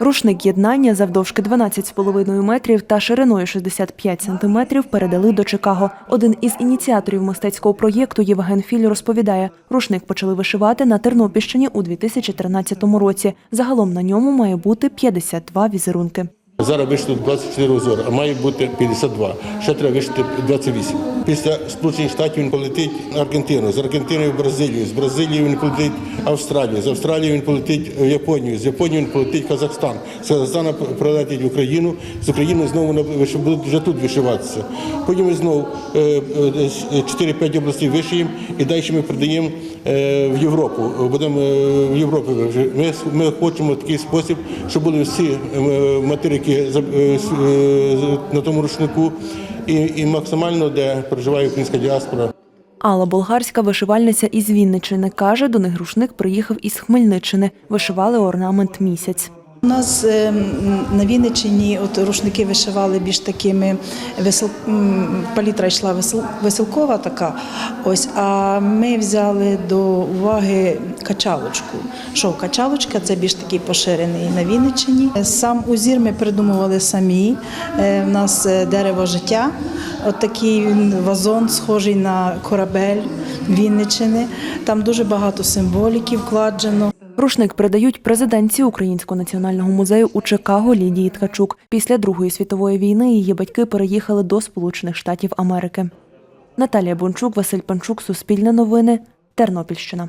Рушник єднання завдовжки 12,5 метрів та шириною 65 сантиметрів передали до Чикаго. Один із ініціаторів мистецького проєкту Євген Філь розповідає, рушник почали вишивати на Тернопільщині у 2013 році. Загалом на ньому має бути 52 візерунки. Зараз вийшло 24 узори, а має бути 52. Ще треба вишити 28. Після Сполучених Штатів він полетить на Аргентину, з Аргентини в Бразилію, з Бразилії він полетить в Австралію, з Австралії він полетить в Японію, з Японії він полетить в Казахстан, з Казахстана прилетить в Україну, з України знову будуть вже тут вишиватися. Потім ми знову е, е, десь 4-5 областей вишиємо і далі ми продаємо е, в Європу. Будемо е, в Європі. Ми, ми хочемо такий спосіб, щоб були всі е, материки е, е, на тому рушнику і, і максимально, де проживає українська діаспора. Алла Болгарська вишивальниця із Вінничини каже, до них рушник приїхав із Хмельниччини. Вишивали орнамент місяць. У нас е, на Вінниччині от рушники вишивали більш такими весел... м, палітра йшла весел... веселкова така. Ось, а ми взяли до уваги качалочку. Що качалочка це більш такий поширений на Вінниччині. Сам узір ми придумували самі. Е, У нас е, дерево життя, от такий вазон, схожий на корабель Вінниччини. Там дуже багато символіки вкладено. Рушник передають президентці Українського національного музею у Чикаго Лідії Ткачук. Після Другої світової війни її батьки переїхали до Сполучених Штатів Америки. Наталія Бончук, Василь Панчук, Суспільне новини, Тернопільщина.